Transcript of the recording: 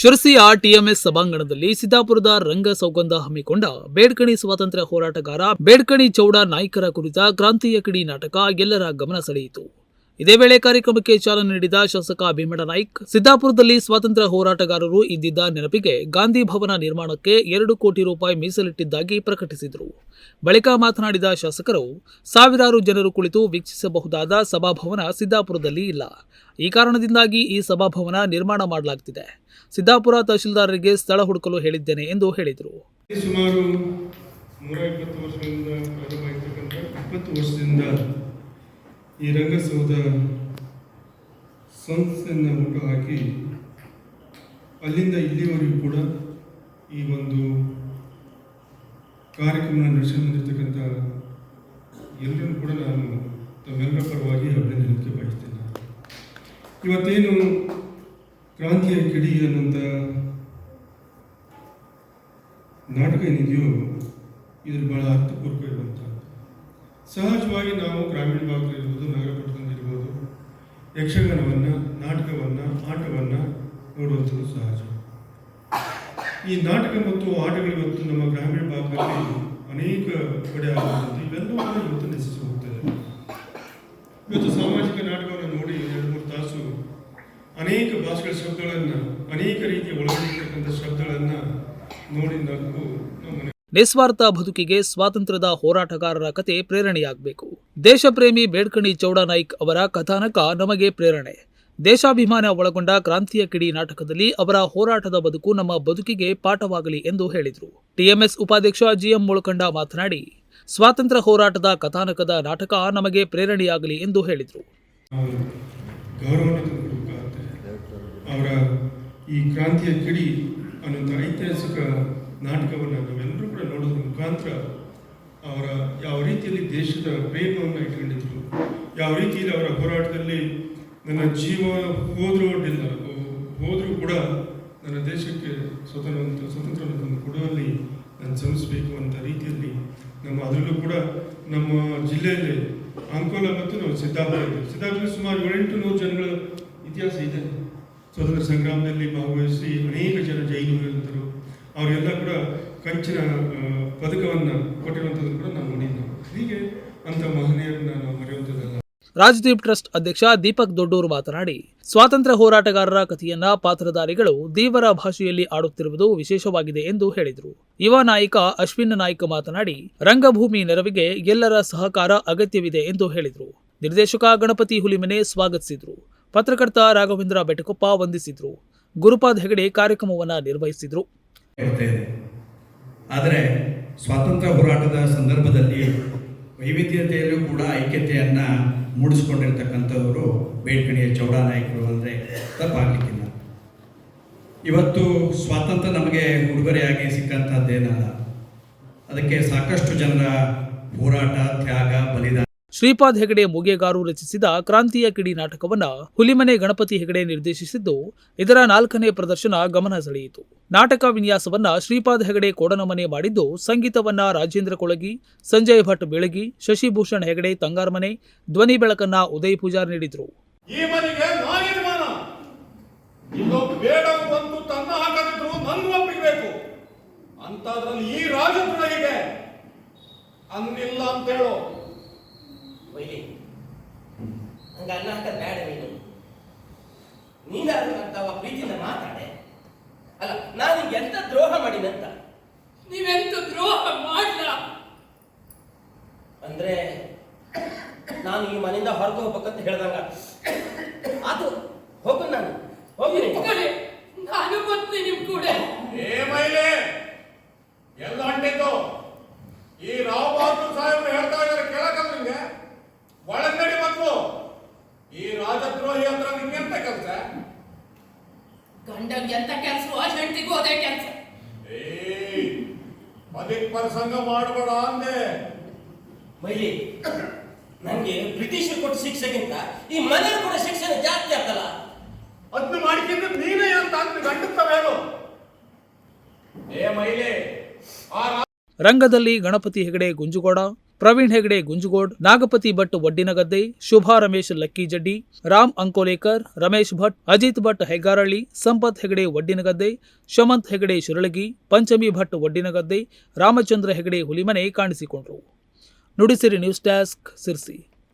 ಶಿರಸಿಯ TMS ಸಭಾಂಗಣದಲ್ಲಿ ಸಿದ್ದಾಪುರದ ರಂಗ ಸೌಗಂಧ ಹಮ್ಮಿಕೊಂಡ ಬೇಡ್ಕಣಿ ಸ್ವಾತಂತ್ರ್ಯ ಹೋರಾಟಗಾರ ಬೇಡ್ಕಣಿ ಚೌಡ ನಾಯ್ಕರ ಕುರಿತ ಕ್ರಾಂತಿಯ ಕಿಡಿ ನಾಟಕ ಎಲ್ಲರ ಗಮನ ಸೆಳೆಯಿತು. ಇದೇ ವೇಳೆ ಕಾರ್ಯಕ್ರಮಕ್ಕೆ ಚಾಲನೆ ನೀಡಿದ ಶಾಸಕ ಭೀಮಣ್ಣ ನಾಯ್ಕ್, ಸಿದ್ದಾಪುರದಲ್ಲಿ ಸ್ವಾತಂತ್ರ್ಯ ಹೋರಾಟಗಾರರು ಇದ್ದಿದ್ದ ನೆನಪಿಗೆ ಗಾಂಧಿ ಭವನ ನಿರ್ಮಾಣಕ್ಕೆ ಎರಡು ಕೋಟಿ ರೂಪಾಯಿ ಮೀಸಲಿಟ್ಟಿದ್ದಾಗಿ ಪ್ರಕಟಿಸಿದರು. ಬಳಿಕ ಮಾತನಾಡಿದ ಶಾಸಕರು, ಸಾವಿರಾರು ಜನರು ಕುಳಿತು ವೀಕ್ಷಿಸಬಹುದಾದ ಸಭಾಭವನ ಸಿದ್ದಾಪುರದಲ್ಲಿ ಇಲ್ಲ. ಈ ಕಾರಣದಿಂದಾಗಿ ಈ ಸಭಾಭವನ ನಿರ್ಮಾಣ ಮಾಡಲಾಗುತ್ತಿದೆ ಸಿದ್ದಾಪುರ ತಹಶೀಲ್ದಾರರಿಗೆ ಸ್ಥಳ ಹುಡುಕಲು ಹೇಳಿದ್ದೇನೆ ಎಂದು ಹೇಳಿದರು. ಸುಮಾರು ನೂರ ಇಪ್ಪತ್ತು ವರ್ಷದಿಂದ ಪ್ರಾರಂಭ ಇಪ್ಪತ್ತು ವರ್ಷದಿಂದ ಈ ರಂಗಸೌಧ ಸಂಸ್ಥೆಯನ್ನು ಹುಟ್ಟು ಹಾಕಿ ಅಲ್ಲಿಂದ ಇಲ್ಲಿವರೆಗೂ ಕೂಡ ಈ ಒಂದು ಕಾರ್ಯಕ್ರಮ ನಡೆಸಿಕೊಂಡಿರ್ತಕ್ಕಂಥ ಎಲ್ಲರೂ ಕೂಡ ನಾನು ತಮ್ಮೆಲ್ಲರ ಪರವಾಗಿ ಅಭಿನಂದನೆಗೆ ಬಯಸ್ತೇನೆ. ಇವತ್ತೇನು ಕ್ರಾಂತಿಯ ಕಿಡಿ ಅನ್ನೋಂಥ ನಾಟಕ ಏನಿದೆಯೋ, ಇದ್ರ ಬಹಳ ಅರ್ಥಪೂರ್ವಕ ಇರುವಂಥದ್ದು ಸಹಜವಾಗಿ ನಾವು ಗ್ರಾಮೀಣ ಭಾಗದಲ್ಲಿರ್ಬೋದು ನಗರ ಪಟ್ಟಣದಲ್ಲಿರ್ಬೋದು ಯಕ್ಷಗಾನವನ್ನು, ನಾಟಕವನ್ನು, ಆಟವನ್ನು ನೋಡುವಂಥದ್ದು ಸಹಜ. ಈ ನಾಟಕ ಮತ್ತು ಆಟಗಳು ನಮ್ಮ ಗ್ರಾಮೀಣ ಭಾಗದಲ್ಲಿ ಅನೇಕ ಕಡೆ ಆಗುವಂಥದ್ದು ಇವೆಲ್ಲವನ್ನು ಇವತ್ತು ನಶಿಸಿ ಹೋಗ್ತದೆ ಇವತ್ತು ಸಾಮಾಜಿಕ ನಾಟಕವನ್ನು ನೋಡಿ ಎರಡು ಮೂರು ತಾಸು ಅನೇಕ ಭಾಷೆಗಳ ಶಬ್ದಗಳನ್ನು, ಅನೇಕ ರೀತಿಯ ಒಳಗೊಂಡಿರ್ತಕ್ಕಂಥ ಶಬ್ದಗಳನ್ನು ನೋಡಿ ನಾವು ನಮ್ಮ ನಿಸ್ವಾರ್ಥ ಬದುಕಿಗೆ ಸ್ವಾತಂತ್ರ್ಯದ ಹೋರಾಟಗಾರರ ಕತೆ ಪ್ರೇರಣೆಯಾಗಬೇಕು. ದೇಶಪ್ರೇಮಿ ಬೇಡ್ಕಣಿ ಚೌಡ ನಾಯ್ಕ್ ಅವರ ಕಥಾನಕ ನಮಗೆ ಪ್ರೇರಣೆ. ದೇಶಾಭಿಮಾನ ಒಳಗೊಂಡ ಕ್ರಾಂತಿಯ ಕಿಡಿ ನಾಟಕದಲ್ಲಿ ಅವರ ಹೋರಾಟದ ಬದುಕು ನಮ್ಮ ಬದುಕಿಗೆ ಪಾಠವಾಗಲಿ ಎಂದು ಹೇಳಿದರು. ಟಿಎಂಎಸ್ ಉಪಾಧ್ಯಕ್ಷ ಜಿಎಂ ಮುಳಕಂಡ ಮಾತನಾಡಿ, ಸ್ವಾತಂತ್ರ್ಯ ಹೋರಾಟದ ಕಥಾನಕದ ನಾಟಕ ನಮಗೆ ಪ್ರೇರಣೆಯಾಗಲಿ ಎಂದು ಹೇಳಿದರು. ಅವರ ಈ ಕ್ರಾಂತಿಯ ಕಿಡಿ ಅನ್ನುವಂಥ ಐತಿಹಾಸಿಕ ನಾಟಕವನ್ನು ನಾವೆಲ್ಲರೂ ಕೂಡ ನೋಡೋದ್ರ ಮುಖಾಂತರ ಅವರ ಯಾವ ರೀತಿಯಲ್ಲಿ ದೇಶದ ಪ್ರೇಮವನ್ನು ಇಟ್ಕೊಂಡಿದ್ರು, ಯಾವ ರೀತಿಯಲ್ಲಿ ಅವರ ಹೋರಾಟದಲ್ಲಿ ನನ್ನ ಜೀವ ಹೋದರೂ ಅಡ್ಡಿಲ್ಲ ಹೋದರೂ ಕೂಡ ನನ್ನ ದೇಶಕ್ಕೆ ಸ್ವತಂತ್ರ, ಸ್ವತಂತ್ರವನ್ನು ಕೊಡುವಲ್ಲಿ ನಾನು ಶ್ರಮಿಸಬೇಕು ಅಂತ ರೀತಿಯಲ್ಲಿ ನಮ್ಮ, ಅದರಲ್ಲೂ ಕೂಡ ನಮ್ಮ ಜಿಲ್ಲೆಯಲ್ಲಿ ಅಂಕೋಲ ಮತ್ತು ನಾವು ಸಿದ್ದಾಪುರ ಇದೆ. ಸಿದ್ದಾಪುರ ಸುಮಾರು ಏಳೆಂಟು ನೂರು ಜನಗಳ ಇತಿಹಾಸ ಇದೆ. ಸ್ವತಂತ್ರ ಸಂಗ್ರಾಮದಲ್ಲಿ ಭಾಗವಹಿಸಿ ಅನೇಕ ಜನ ಜೈಲುಗಳಿದ್ದರು ಅವರೆಲ್ಲ ಕೂಡ ಕಂಚಿನ ಪದಕವನ್ನು ಕೊಟ್ಟಿರುವಂಥದ್ದು ಕೂಡ ನಾವು ನೋಡಿದ್ದು. ಹೀಗೆ ಅಂತ ಮಹನೀಯರನ್ನ ನಾವು ಮರೆಯುವಂಥದ್ದಲ್ಲ. ರಾಜದೀಪ್ ಟ್ರಸ್ಟ್ ಅಧ್ಯಕ್ಷ ದೀಪಕ್ ದೊಡ್ಡೂರು ಮಾತನಾಡಿ, ಸ್ವಾತಂತ್ರ್ಯ ಹೋರಾಟಗಾರರ ಕಥೆಯನ್ನ ಪಾತ್ರಧಾರಿಗಳು ದೇವರ ಭಾಷೆಯಲ್ಲಿ ಆಡುತ್ತಿರುವುದು ವಿಶೇಷವಾಗಿದೆ ಎಂದು ಹೇಳಿದರು. ಯುವ ನಾಯಕ ಅಶ್ವಿನ್ ನಾಯ್ಕ ಮಾತನಾಡಿ, ರಂಗಭೂಮಿ ನೆರವಿಗೆ ಎಲ್ಲರ ಸಹಕಾರ ಅಗತ್ಯವಿದೆ ಎಂದು ಹೇಳಿದರು. ನಿರ್ದೇಶಕ ಗಣಪತಿ ಹುಲಿಮನೆ ಸ್ವಾಗತಿಸಿದರು. ಪತ್ರಕರ್ತ ರಾಘವೇಂದ್ರ ಬೆಟಕೊಪ್ಪ ವಂದಿಸಿದರು. ಗುರುಪಾದ್ ಹೆಗಡೆ ಕಾರ್ಯಕ್ರಮವನ್ನು ನಿರ್ವಹಿಸಿದ್ರು. ಇದೆ ಆದರೆ ಸ್ವಾತಂತ್ರ್ಯ ಹೋರಾಟದ ಸಂದರ್ಭದಲ್ಲಿ ವೈವಿಧ್ಯತೆಯಲ್ಲೂ ಕೂಡ ಐಕ್ಯತೆಯನ್ನು ಮೂಡಿಸ್ಕೊಂಡಿರ್ತಕ್ಕಂಥವರು ಬೇಡ್ಕಣಿಯ ಚೌಡ ನಾಯಕರು ಅಂದರೆ ತಪ್ಪಾಗಲಿಕ್ಕಿಲ್ಲ. ಇವತ್ತು ಸ್ವಾತಂತ್ರ್ಯ ನಮಗೆ ಉಡುಗೊರೆಯಾಗಿ ಸಿಕ್ಕಂಥದ್ದೇನಲ್ಲ. ಅದಕ್ಕೆ ಸಾಕಷ್ಟು ಜನರ ಹೋರಾಟ, ತ್ಯಾಗ, ಬಲಿದಾನ ಶ್ರೀಪಾದ್ ಹೆಗಡೆ ಮುಗೆಗಾರು ರಚಿಸಿದ ಕ್ರಾಂತಿಯ ಕಿಡಿ ನಾಟಕವನ್ನ ಹುಲಿಮನೆ ಗಣಪತಿ ಹೆಗಡೆ ನಿರ್ದೇಶಿಸಿದ್ದು, ಇದರ ನಾಲ್ಕನೇ ಪ್ರದರ್ಶನ ಗಮನ ಸೆಳೆಯಿತು. ನಾಟಕ ವಿನ್ಯಾಸವನ್ನ ಶ್ರೀಪಾದ್ ಹೆಗಡೆ ಕೋಡನಮನೆ ಮಾಡಿದ್ದು, ಸಂಗೀತವನ್ನ ರಾಜೇಂದ್ರ ಕೊಳಗಿ, ಸಂಜಯ್ ಭಟ್ ಬೆಳಗಿ, ಶಶಿಭೂಷಣ್ ಹೆಗಡೆ ತಂಗಾರ್ಮನೆ, ಧ್ವನಿ ಬೆಳಕನ್ನ ಉದಯ್ ಪೂಜಾರ್ ನೀಡಿದ್ರು. ಈ ಹಾಕದ್ ಬೇಡ ನೀನು. ನೀನಾದ್ರೂ ಅಂತ ಪ್ರೀತಿಯಿಂದ ಮಾತಾಡೆ. ಅಲ್ಲ ನಾನು ಎಂತ ದ್ರೋಹ ಮಾಡಿನಂತ ನೀವೆಂತ ದ್ರೋಹ ಮಾಡ್ಲ? ಅಂದ್ರೆ ನಾನು ಈ ಮನೆಯಿಂದ ಹೊರಗೆ ಹೋಗ್ಬೇಕಂತ ಹೇಳ್ದಂಗ ಅದು ಹೋಗು ನಾನು ಹೋಗಿ ಕಡೆ ನಾನು ಬರ್ತೀನಿ ನಿಮ್ ಕೂಡ ಏ ಮೈಲೆ ಎಲ್ಲ ಹೊಂಟಿದ್ದು ಈ ರಾವ್ ಬಹದ್ದೂರ್ ಸಾಹೇಬ್ರು ಹೇಳ್ತಾ ಇದಾರೆ ಕೇಳಕಲ್ಲ ನಿಂಗೆ ಒಳಗಡೆ ಬಂದು ಈ ರಾಜದ್ರೋಹಿ ಹತ್ರ ನಿಂಗೆ ಎಂತ ಕೆಲಸ ಗಂಡಂಗೆ ಎಂತ ಹೆಂಡತಿಗೂ ಅದೇ ಕೆಲಸ. ಅದಕ್ಕೆ ಪ್ರಸಂಗ ಮಾಡಬೇಡ ಅಂದೆ. ಮೈಲಿ ನನಗೆ ಬ್ರಿಟಿಷರು ಕೊಟ್ಟ ಶಿಕ್ಷೆಗಿಂತ ಈ ಮನೆ ಕೊಡ ಶಿಕ್ಷಣ ಜಾಸ್ತಿ ಆಗ್ತಲ್ಲ? ಅದನ್ನ ಮಾಡಿಕೊಂಡು ನೀನೇ ಅಂತ ಅಂತ ಗಂಡುತ್ತವೆ ಹೇಳು. ಏ ಮೈಲೆ ಆ ರಂಗದಲ್ಲಿ ಗಣಪತಿ ಹೆಗಡೆ ಗುಂಜುಗೌಡ ಪ್ರವೀಣ್ ಹೆಗಡೆ, ಗುಂಜುಗೋಡ್, ನಾಗಪತಿ ಭಟ್, ವಡ್ಡಿನಗದ್ದೆ, ಶುಭಾ ರಮೇಶ್, ಲಕ್ಕಿ ಜಡ್ಡಿ, ರಾಮ್ ಅಂಕೋಲೇಕರ್, ರಮೇಶ್ ಭಟ್, ಅಜಿತ್ ಭಟ್ ಹೆಗ್ಗಾರಳ್ಳಿ, ಸಂಪತ್ ಹೆಗಡೆ, ವಡ್ಡಿನಗದ್ದೆ, ಶಮಂತ್ ಹೆಗಡೆ, ಶಿರಳಗಿ, ಪಂಚಮಿ ಭಟ್, ವಡ್ಡಿನಗದ್ದೆ, ರಾಮಚಂದ್ರ ಹೆಗಡೆ, ಹುಲಿಮನೆ ಕಾಣಿಸಿಕೊಂಡರು. Nudisiri news desk, Sirsi.